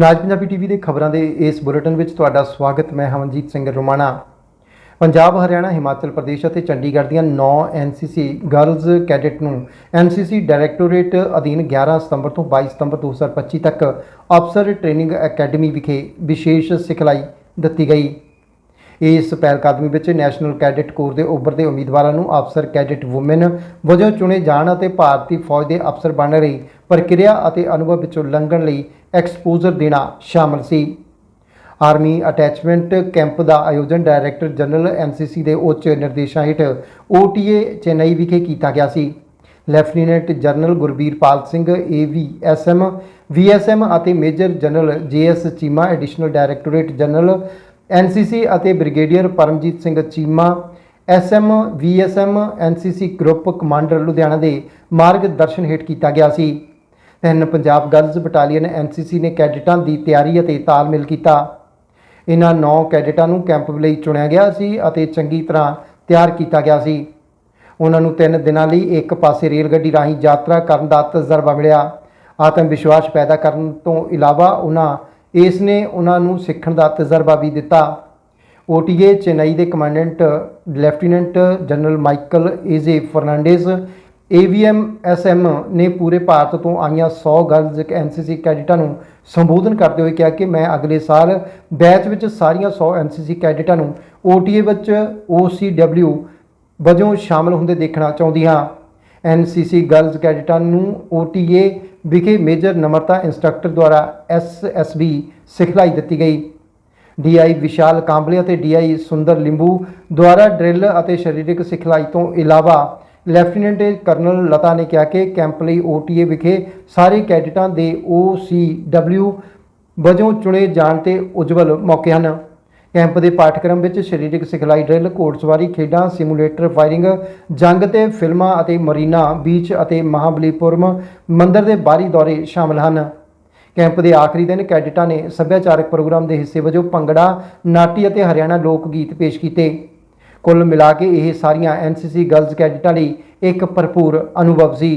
ਰਾਜ Punjabi TV ਦੇ ਖਬਰਾਂ ਦੇ ਇਸ ਬੁਲੇਟਿਨ ਵਿੱਚ ਤੁਹਾਡਾ ਸਵਾਗਤ, ਮੈਂ ਹਮਨਜੀਤ ਸਿੰਘ ਰੋਮਾਣਾ। ਪੰਜਾਬ, ਹਰਿਆਣਾ, ਹਿਮਾਚਲ ਪ੍ਰਦੇਸ਼ ਅਤੇ ਚੰਡੀਗੜ੍ਹ ਦੀਆਂ 9 ਐਨਸੀਸੀ ਗਰਲਜ਼ ਕੈਡਟ ਨੂੰ ਐਨਸੀਸੀ ਡਾਇਰੈਕਟੋਰੇਟ ਅਧੀਨ 11 ਸਤੰਬਰ ਤੋਂ 22 ਸਤੰਬਰ 2025 ਤੱਕ ਅਫਸਰ ਟ੍ਰੇਨਿੰਗ ਅਕੈਡਮੀ ਵਿਖੇ ਵਿਸ਼ੇਸ਼ ਸਿਖਲਾਈ ਦਿੱਤੀ ਗਈ। ਇਸ ਪਹਿਲਕਦਮੀ ਵਿੱਚ ਨੈਸ਼ਨਲ ਕੈਡਟ ਕੋਰ ਦੇ ਉੱਭਰਦੇ ਉਮੀਦਵਾਰਾਂ ਨੂੰ ਅਫਸਰ ਕੈਡਟ ਔਮਨ ਵਜੋਂ ਚੁਣੇ ਜਾਣ ਅਤੇ ਭਾਰਤੀ ਫੌਜ ਦੇ ਅਫਸਰ ਬਣਨ ਲਈ ਪ੍ਰਕਿਰਿਆ ਅਤੇ ਅਨੁਭਵ ਵਿੱਚੋਂ ਲੰਘਣ ਲਈ ਐਕਸਪੋਜ਼ਰ ਦੇਣਾ ਸ਼ਾਮਲ ਸੀ। ਆਰਮੀ ਅਟੈਚਮੈਂਟ ਕੈਂਪ ਦਾ ਆਯੋਜਨ ਡਾਇਰੈਕਟਰ ਜਨਰਲ ਐਨਸੀਸੀ ਦੇ ਉੱਚ ਨਿਰਦੇਸ਼ਾਂ ਹੇਠ ਓਟੀਏ ਚੇਨਈ ਵਿਖੇ ਕੀਤਾ ਗਿਆ ਸੀ। Lieutenant general Gurbir Pal Singh AVSM VSM ਅਤੇ major general JS Cheema, additional directorate general NCC ਅਤੇ brigadier Paramjit Singh Cheema SM VSM NCC group commander Ludhiana ਦੇ ਮਾਰਗਦਰਸ਼ਨ ਹੇਠ ਕੀਤਾ ਗਿਆ ਸੀ। ਤਿੰਨ ਪੰਜਾਬ ਗਰਲਜ਼ ਬਟਾਲੀਅਨ ਐਨਸੀਸੀ ਨੇ ਕੈਡਟਾਂ ਦੀ ਤਿਆਰੀ ਅਤੇ ਤਾਲਮੇਲ ਕੀਤਾ। ਇਹਨਾਂ 9 ਕੈਡਟਾਂ ਨੂੰ ਕੈਂਪ ਲਈ ਚੁਣਿਆ ਗਿਆ ਸੀ ਅਤੇ ਚੰਗੀ ਤਰ੍ਹਾਂ ਤਿਆਰ ਕੀਤਾ ਗਿਆ ਸੀ। ਉਹਨਾਂ ਨੂੰ 3 ਦਿਨਾਂ ਲਈ ਇੱਕ ਪਾਸੇ ਰੇਲ ਗੱਡੀ ਰਾਹੀਂ ਯਾਤਰਾ ਕਰਨ ਦਾ ਤਜਰਬਾ ਮਿਲਿਆ। ਆਤਮ ਵਿਸ਼ਵਾਸ ਪੈਦਾ ਕਰਨ ਤੋਂ ਇਲਾਵਾ ਉਹਨਾਂ ਇਸ ਨੇ ਉਹਨਾਂ ਨੂੰ ਸਿੱਖਣ ਦਾ ਤਜਰਬਾ ਵੀ ਦਿੱਤਾ। ਓਟੀਏ ਚੇਨਈ ਦੇ commandant lieutenant general Michael AJ Fernandes AVM SM ਨੇ ਪੂਰੇ ਭਾਰਤ ਤੋਂ ਆਈਆਂ 100 ਗਰਲਜ਼ ਐਨਸੀਸੀ ਕੈਡਿਟਾਂ ਨੂੰ ਸੰਬੋਧਨ ਕਰਦੇ ਹੋਏ ਕਿਹਾ ਕਿ ਮੈਂ ਅਗਲੇ ਸਾਲ ਬੈਚ ਵਿੱਚ ਸਾਰੀਆਂ 100 ਐਨਸੀਸੀ ਕੈਡਿਟਾਂ ਨੂੰ ਓਟੀਏ ਵਿੱਚ OCW ਵਜੋਂ ਸ਼ਾਮਲ ਹੁੰਦੇ ਦੇਖਣਾ ਚਾਹੁੰਦੀ ਹਾਂ। ਐਨਸੀਸੀ ਗਰਲਜ਼ ਕੈਡਿਟਾਂ ਨੂੰ ਓਟੀਏ ਵਿਖੇ ਮੇਜਰ ਨਮਰਤਾ ਇੰਸਟ੍ਰਕਟਰ ਦੁਆਰਾ ਐਸਐਸਬੀ ਸਿਖਲਾਈ ਦਿੱਤੀ ਗਈ। ਡੀਆਈ ਵਿਸ਼ਾਲ ਕਾਂਬਲੇ ਅਤੇ ਡੀਆਈ ਸੁੰਦਰ ਲਿੰਬੂ ਦੁਆਰਾ ਡਰਿਲ ਅਤੇ ਸਰੀਰਕ ਸਿਖਲਾਈ ਤੋਂ ਇਲਾਵਾ ਲੈਫਟੀਨੈਂਟ ਕਰਨਲ ਲਤਾ ਨੇ ਕਿਹਾ ਕਿ ਕੈਂਪ ਲਈ ਓਟੀਏ ਵਿਖੇ ਸਾਰੇ ਕੈਡਿਟਾਂ ਦੇ OCW ਵਜੋਂ ਚੁਣੇ ਜਾਣ ਤੇ ਉਜਵਲ ਮੌਕੇ ਹਨ। ਕੈਂਪ ਦੇ ਪਾਠਕ੍ਰਮ ਵਿੱਚ ਸਰੀਰਕ ਸਿਖਲਾਈ ਡਰਿਲ, ਘੋੜਸਵਾਰੀ, ਖੇਡਾਂ, ਸਿਮੂਲੇਟਰ, ਫਾਇਰਿੰਗ, ਜੰਗ ਤੇ ਫਿਲਮਾਂ ਅਤੇ ਮਰੀਨਾ, ਬੀਚ ਅਤੇ ਮਹਾਬਲੀਪੁਰਮ ਮੰਦਿਰ ਦੇ ਬਾਹਰੀ ਦੌਰੇ ਸ਼ਾਮਲ ਹਨ। ਕੈਂਪ ਦੇ ਆਖਰੀ ਦਿਨ ਕੈਡਿਟਾਂ ਨੇ ਸੱਭਿਆਚਾਰਕ ਪ੍ਰੋਗਰਾਮ ਦੇ ਹਿੱਸੇ ਵਜੋਂ ਭੰਗੜਾ, ਨਾਟੀ ਅਤੇ ਹਰਿਆਣਾ ਲੋਕ ਗੀਤ ਪੇਸ਼ ਕੀਤੇ। ਕੁੱਲ ਮਿਲਾ ਕੇ ਇਹ ਸਾਰੀਆਂ ਐਨਸੀਸੀ ਗਰਲਜ਼ ਕੈਡਿਟਾਂ ਲਈ ਇੱਕ ਭਰਪੂਰ ਅਨੁਭਵ ਸੀ।